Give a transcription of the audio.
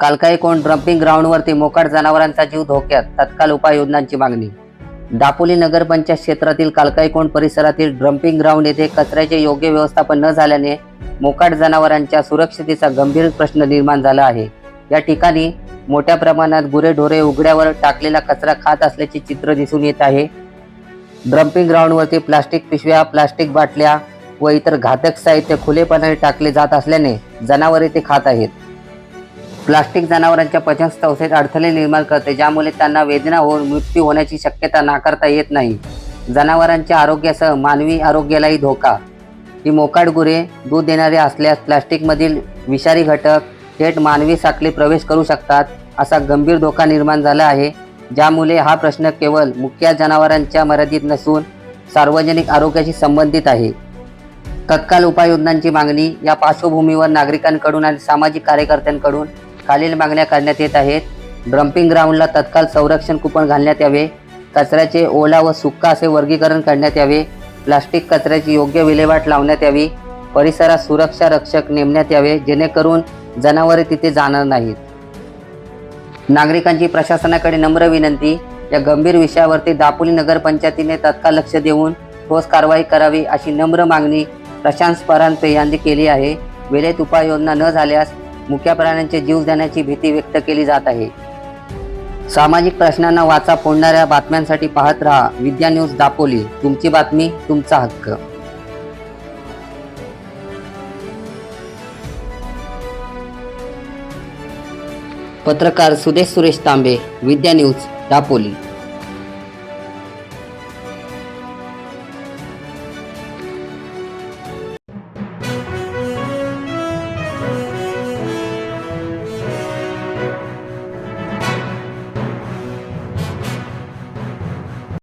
कालकाई कोण डम्पिंग ग्राउंडवरती मोकाट जनावरांचा जीव धोक्यात तत्काल उपाययोजनांची मागणी. दापोली नगरपंचायत क्षेत्रातील कालकाईकोंड परिसरातील ड्रम्पिंग ग्राउंड येथे कचऱ्याचे योग्य व्यवस्थापन न झाल्याने मोकाट जनावरांच्या सुरक्षतेचा गंभीर प्रश्न निर्माण झाला आहे. या ठिकाणी मोठ्या प्रमाणात गुरेढोरे उघड्यावर टाकलेला कचरा खात असल्याचे चित्र दिसून येत आहे. ड्रम्पिंग ग्राउंडवरती प्लास्टिक पिशव्या प्लास्टिक बाटल्या व इतर घातक साहित्य खुलेपणाने टाकले जात असल्याने जनावरे ते खात आहेत. प्लास्टिक जनावरांच्या पचन संस्थेत अडथळे निर्माण करते ज्यामुळे त्यांना वेदना होऊन मृत्यू होण्याची शक्यता नाकारता येत नाही. जनावरांच्या आरोग्यासह मानवी आरोग्यालाही धोका. ही मोकाट गुरे दूध देणारे असल्यास प्लास्टिकमधील विषारी घटक थेट मानवी साखळी प्रवेश करू शकतात असा गंभीर धोका निर्माण झाला आहे ज्यामुळे हा प्रश्न केवळ मुख्य जनावरांच्या मर्यादित नसून सार्वजनिक आरोग्याशी संबंधित आहे. तत्काल उपाययोजनांची मागणी या पार्श्वभूमीवर नागरिकांकडून आणि सामाजिक कार्यकर्त्यांकडून खालील मागण्या करण्यात येत आहेत. डम्पिंग ग्राउंडला तत्काळ संरक्षण कुपन घालण्यात यावे. कचऱ्याचे ओला व सुक्का असे वर्गीकरण करण्यात यावे. प्लास्टिक कचऱ्याची योग्य विल्हेवाट लावण्यात यावी. परिसरात सुरक्षा रक्षक नेमण्यात यावे जेणेकरून जनावरे तिथे जाणार नाहीत. नागरिकांची प्रशासनाकडे नम्र विनंती. या गंभीर विषयावरती दापोली नगरपंचायतीने तत्काळ लक्ष देऊन ठोस कारवाई करावी अशी नम्र मागणी प्रशांत परांपे यांनी केली आहे. वेळेत उपाययोजना न झाल्यास मुक्या प्राण्यांचे जीव जाण्याची भीती व्यक्त केली जात आहे. सामाजिक प्रश्नांना वाचा फोडणाऱ्या बातम्यांसाठी पाहत रहा. विद्या न्यूज दापोली. तुमची बातमी तुमचा हक्क. पत्रकार सुदेश सुरेश तांबे विद्या न्यूज दापोली.